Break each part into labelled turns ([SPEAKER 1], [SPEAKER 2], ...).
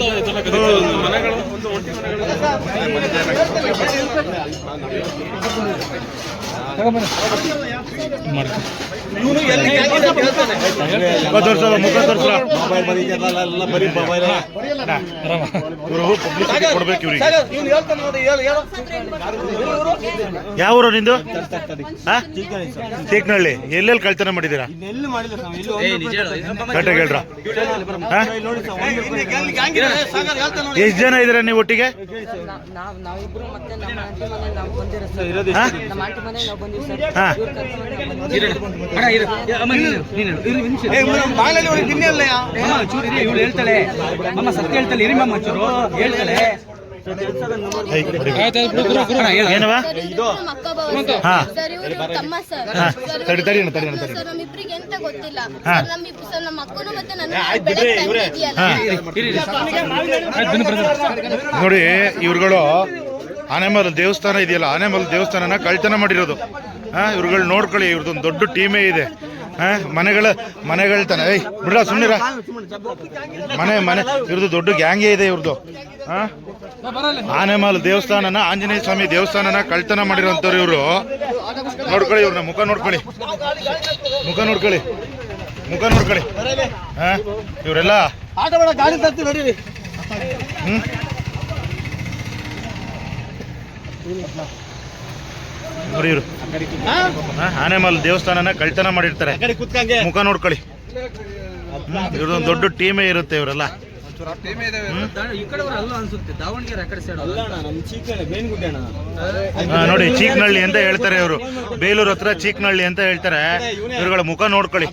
[SPEAKER 1] ತೋರ್ಸ ಮುಖ ತೋರ್ಸ
[SPEAKER 2] ಮೊಬೈಲ್ ಬಂದಿದ್ದೆಲ್ಲ ಬರೀ ಮೊಬೈಲ್
[SPEAKER 1] ಇವರು ಪಬ್ಲಿಸಿಟಿ ಕೊಡ್ಬೇಕು ಇವ್ರಿಗೆ.
[SPEAKER 3] ಇವ್ನು ಹೇಳ್ತಾನೆ ನೋಡಿ ಹೇಳು ಹೇಳು.
[SPEAKER 1] ಯಾವ ಊರು ನಿಂದು? ಚೀಕ್ನಹಳ್ಳಿ ಎಲ್ಲೆಲ್ಲಿ ಕಳ್ತನ ಮಾಡಿದ್ದೀರಾ? ಕಟ್ಟ ಹೇಳ್ರ.
[SPEAKER 2] ನೋಡಿ ಸ್ವಾಮಿ.
[SPEAKER 3] ಇಲ್ಲಿ ಗ್ಯಾಂಗ್- ಗ್ಯಾಂಗ್ ಇದೆ, ಸಾಗರ್ ಹೇಳ್ತಾನೆ
[SPEAKER 1] ಎಷ್ಟು ಜನ ಇದ್ದೀರಾ ನೀವು ಒಟ್ಟಿಗೆ?
[SPEAKER 4] ಹ ನಾವಿಬ್ರು ಮತ್ತೆ ನಮ್ಮ ಆಂಟಿ ಮನೆ ನಾವು ಬಂದಿರೋ ಸರ್
[SPEAKER 1] ಹಾ?
[SPEAKER 5] ಇವಳು ಹೇಳ್ತಾಳೆ. ಅಮ್ಮ ಸತ್ಯ ಹೇಳ್ತಾಳೆ. ಚೂರು.
[SPEAKER 6] ಸರ್ ನಮ್ಮ ನಮ್ಮಿಬ್ರಿಗೆ ಎಂತ ಗೊತ್ತಿಲ್ಲ. ನಮ್ಮಿಬ್ರು ಸರ್ ಅಕ್ಕನು ಮತ್ತೆ ನನ್ನ
[SPEAKER 1] ನೋಡಿ ಇವ್ರುಗಳು ಆನೆಮಲ್ ದೇವಸ್ಥಾನ ಇದೆಯಲ್ಲ ಆನೆಮಲ್ ದೇವಸ್ಥಾನನ ಕಳ್ತನ ಮಾಡಿರೋದು. ಹಾ, ಇವ್ರುಗಳು ನೋಡ್ಕೊಳ್ಳಿ ಇವ್ರದ್ದೊಂದು ದೊಡ್ಡ ಟೀಮೇ ಇದೆ. ಹಾ, ಮನೆಗಳ ಮನೆಗಳ ತನ. ಏಯ್ ಬಿಡ್ರ ಸುಮ್ಮನಿರ ಮನೆ ಮನೆ ಇವ್ರದ್ದು ದೊಡ್ಡ ಗ್ಯಾಂಗೇ ಇದೆ ಇವ್ರದ್ದು ಹಾ? ಆನೆಮಲ್ ದೇವಸ್ಥಾನನ, ಆಂಜನೇಯ ಸ್ವಾಮಿ ದೇವಸ್ಥಾನನ ಕಳ್ತನ ಮಾಡಿರೋಂಥವ್ರು ಇವರು. ನೋಡ್ಕೊಳ್ಳಿ ಇವ್ರನ್ನ ಮುಖ ನೋಡ್ಕೊಳ್ಳಿ. ಮುಖ ನೋಡ್ಕೊಳ್ಳಿ. ಮುಖ ನೋಡ್ಕೊಳ್ಳಿ. ಹಾ, ಇವರೆಲ್ಲ?
[SPEAKER 3] ಆಟ
[SPEAKER 1] ನೋಡಿ ಇವರು ಆನೆಮಲ್ ದೇವಸ್ಥಾನನ ಕಳ್ತನ ಮಾಡಿರ್ತಾರೆ. ಮುಖ ನೋಡ್ಕೊಳ್ಳಿ. ಇವ್ರದೊಂದು ದೊಡ್ಡ ಟೀಮೇ ಇರುತ್ತೆ ಇವರೆಲ್ಲ.
[SPEAKER 5] ಈ ಕಡೆ ಅಲ್ಲ ಅನ್ಸುತ್ತೆ? ದಾವಣಗೆರೆ ಆ ಕಡೆ ಸೈಡ್
[SPEAKER 2] ಅಲ್ಲ ಅಣ್ಣ ನಮ್ಮ ಚೀಕಣೆ ಬೇನ್ಗುಡ್ಡೆ ಅಣ್ಣ.
[SPEAKER 1] ನೋಡಿ ಚೀಕ್ನಳ್ಳಿ ಅಂತ ಹೇಳ್ತಾರೆ ಇವರು. ಬೇಲೂರು ಹತ್ರ ಚೀಕ್ನಳ್ಳಿ ಅಂತ ಹೇಳ್ತಾರೆ. ಇವ್ರುಗಳ ಮುಖ ನೋಡ್ಕೊಳ್ಳಿ.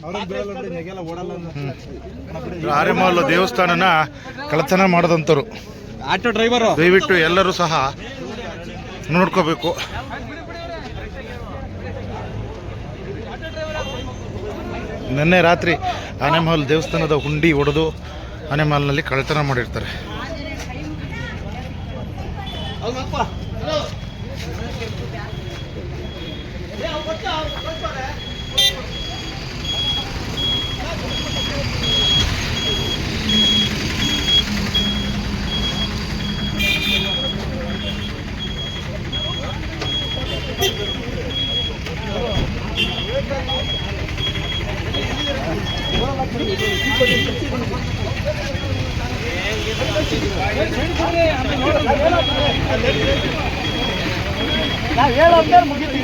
[SPEAKER 1] ಆರೆಮಾಲ್ ಆನೆಮಲ್ ದೇವಸ್ಥಾನನ ಕಳತನ ಮಾಡದಂತರು
[SPEAKER 2] ಆಟೋ ಡ್ರೈವರ್.
[SPEAKER 1] ದಯವಿಟ್ಟು ಎಲ್ಲರೂ ಸಹ ನೋಡ್ಕೋಬೇಕು. ನಿನ್ನೆ ರಾತ್ರಿ ಆನೆಮಹಲ್ ದೇವಸ್ಥಾನದ ಹುಂಡಿ ಒಡೆದು ಆನೆಮಹಲ್ನಲ್ಲಿ ಕಳ್ಳತನ ಮಾಡಿರ್ತಾರೆ.
[SPEAKER 3] ಹೇಳೋ ಮುಗಿತು